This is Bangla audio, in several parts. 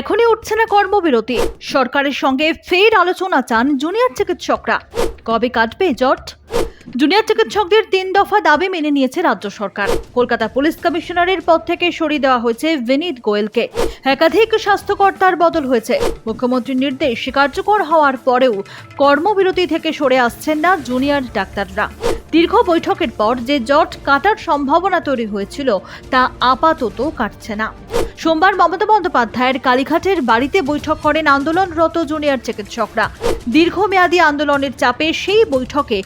এখনই উঠছে না কর্মবিরতি। সরকারের সঙ্গে ফের আলোচনা চান জুনিয়র চিকিৎসকরা। কবে কাটবে জট? জুনিয়র চিকিৎসকদের তিন দফা দাবি মেনে নিয়েছে রাজ্য সরকার। কলকাতা পুলিশ কমিশনারের পদ থেকে সরিয়ে দেওয়া হয়েছে বিনীত গোয়েলকে। একাধিক স্বাস্থ্যকর্তার বদল হয়েছে। মুখ্যমন্ত্রীর নির্দেশ কার্যকর হওয়ার পরেও কর্মবিরতি থেকে সরে আসছেন না জুনিয়র ডাক্তাররা। দীর্ঘ বৈঠকের পর যে জট কাটার সম্ভাবনা তৈরি হয়েছিল, তা আপাতত কাটছে না। সোমবার মমতা বন্দ্যোপাধ্যায়ের কালীঘাটের বাড়িতে বৈঠক করেন আন্দোলনরত জুনিয়র চিকিৎসকরা। দীর্ঘমেয়াদী আন্দোলনের চাপে সেই বৈঠকে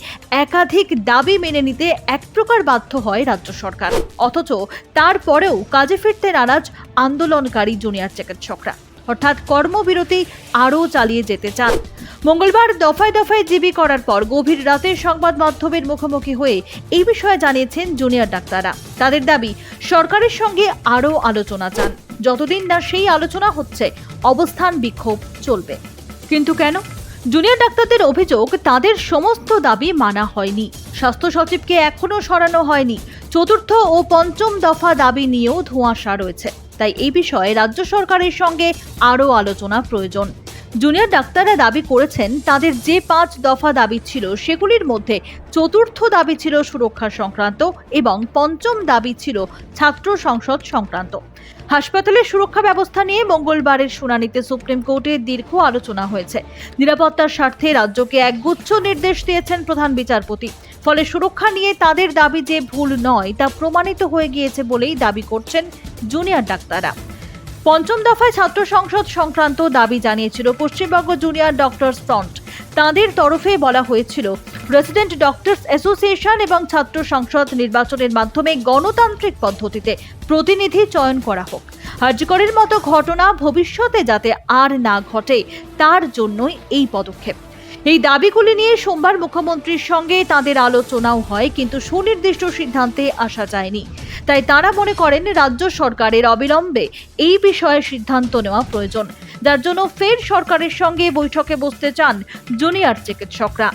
একাধিক দাবি মেনে নিতে এক প্রকার বাধ্য হয় রাজ্য সরকার। অথচ তারপরেও কাজে ফিরতে নারাজ আন্দোলনকারী জুনিয়র চিকিৎসকরা। অর্থাৎ কর্মবিরতি আরও চালিয়ে যেতে চান। মঙ্গলবার দফায় দফায় জিবি করার পর গভীর রাতে সংবাদ মাধ্যমের মুখোমুখি হয়ে এই বিষয়ে জানিয়েছেন জুনিয়র ডাক্তাররা। তাদের দাবি, সরকারের সঙ্গে আরও আলোচনা চান। যতদিন না সেই আলোচনা হচ্ছে, অবস্থান বিক্ষোভ চলবে। কিন্তু কেন? জুনিয়র ডাক্তারদের অভিযোগ, তাদের সমস্ত দাবি মানা হয়নি। স্বাস্থ্য সচিবকে এখনও সরানো হয়নি। চতুর্থ ও পঞ্চম দফা দাবি নিয়েও ধোঁয়াশা রয়েছে। তাই এই বিষয়ে রাজ্য সরকারের সঙ্গে আরও আলোচনা প্রয়োজন। জুনিয়র ডাক্তাররা দাবি করেছেন, তাদের যে পাঁচ দফা দাবি ছিল, সেগুলির মধ্যে চতুর্থ দাবি ছিল সুরক্ষা সংক্রান্ত এবং পঞ্চম দাবি ছিল ছাত্র সংসদ সংক্রান্ত। হাসপাতালের সুরক্ষা ব্যবস্থা নিয়ে মঙ্গলবারের শুনানিতে সুপ্রিম কোর্টে দীর্ঘ আলোচনা হয়েছে। নিরাপত্তার স্বার্থে রাজ্যকে একগুচ্ছ নির্দেশ দিয়েছেন প্রধান বিচারপতি। ফলে সুরক্ষা নিয়ে তাদের দাবি যে ভুল নয়, তা প্রমাণিত হয়ে গিয়েছে বলেই দাবি করছেন জুনিয়র ডাক্তাররা। পঞ্চম দফায় ছাত্র সংসদ সংক্রান্ত দাবি জানিয়েছিল পশ্চিমবঙ্গ জুনিয়র ডক্টরস ফ্রন্ট তাদের তরফে বলা হয়েছিল প্রেসিডেন্ট ডক্টরস অ্যাসোসিয়েশন এবং ছাত্র সংসদ নির্বাচনের মাধ্যমে গণতান্ত্রিক পদ্ধতিতে প্রতিনিধি চয়ন করা হোক। হার্যকরের মতো ঘটনা ভবিষ্যতে যাতে আর না ঘটে, তার জন্যই এই পদক্ষেপ। এই দাবিগুলি নিয়ে সোমবার মুখ্যমন্ত্রীর সঙ্গে তাদের আলোচনাও হয়, কিন্তু সুনির্দিষ্ট সিদ্ধান্তে আসা যায়নি। তাই তারা মনে করেন রাজ্য সরকারের অবিলম্বে এই বিষয়ে সিদ্ধান্ত নেওয়া প্রয়োজন, যার জন্য ফের সরকারের সঙ্গে বৈঠকে বসতে চান জুনিয়র চিকিৎসকরা।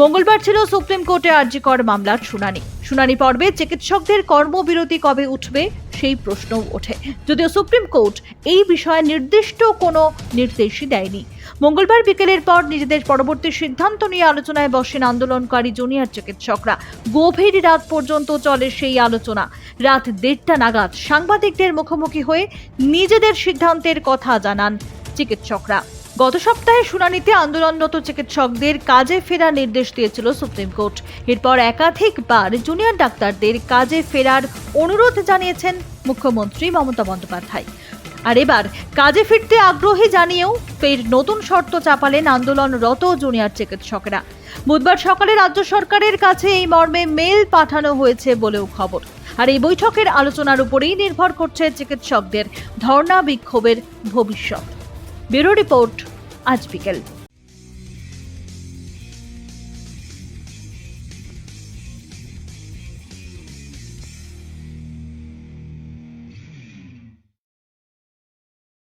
মঙ্গলবার ছিল সুপ্রিম কোর্টে আর্জিকর মামলার শুনানি। শুনানি পর্বে চিকিৎসকদের কর্মবিরতি কবে উঠবে সেই প্রশ্নও ওঠে। যদিও সুপ্রিম কোর্ট এই বিষয়ে নির্দিষ্ট কোনো নির্দেশই দেয়নি। মঙ্গলবার বিকেলের পর নিজেদের পরবর্তী সিদ্ধান্ত নিয়ে আলোচনায় বসেন আন্দোলনকারী জুনিয়র চিকিৎসকরা। গভীর রাত পর্যন্ত চলে সেই আলোচনা। রাত দেড়টা নাগাদ সাংবাদিকদের মুখোমুখি হয়ে নিজেদের সিদ্ধান্তের কথা জানান চিকিৎসকরা। গত সপ্তাহে শুনানিতে আন্দোলনরত চিকিৎসকদের কাজে ফেরার নির্দেশ দিয়েছিল সুপ্রিম কোর্ট। এরপর একাধিকবার জুনিয়র ডাক্তারদের কাজে ফেরার অনুরোধ জানিয়েছেন মুখ্যমন্ত্রী মমতা বন্দ্যোপাধ্যায়। আর এবার কাজে ফিরতে আগ্রহী জানিয়েও ফের নতুন শর্ত চাপালেন আন্দোলনরত জুনিয়র চিকিৎসকরা। বুধবার সকালে রাজ্য সরকারের কাছে এই মর্মে মেল পাঠানো হয়েছে বলেও খবর। আর এই বৈঠকের আলোচনার উপরেই নির্ভর করছে চিকিৎসকদের ধর্ণা বিক্ষোভের ভবিষ্যৎ। ব্যুরো রিপোর্ট আজ বিকেল